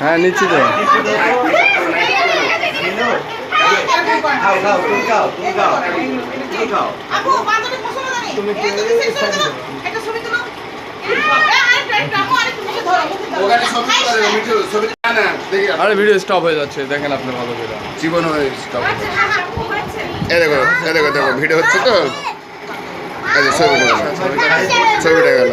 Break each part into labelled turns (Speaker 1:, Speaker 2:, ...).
Speaker 1: হ্যাঁ নিচ্ছি তো। আরে ভিডিও স্টপ হয়ে যাচ্ছে দেখেন আপনি ভালো করে।
Speaker 2: জীবন হয়ে
Speaker 3: স্টপ হয়ে যাচ্ছে। আচ্ছা,
Speaker 2: এ দেখো এ দেখো দেখো ভিডিও হচ্ছে তো? আচ্ছা ছবিটা গেল। ছবিটা গেল।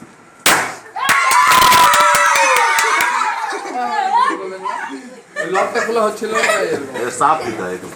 Speaker 1: হচ্ছিল
Speaker 4: সাপ দিতে একদম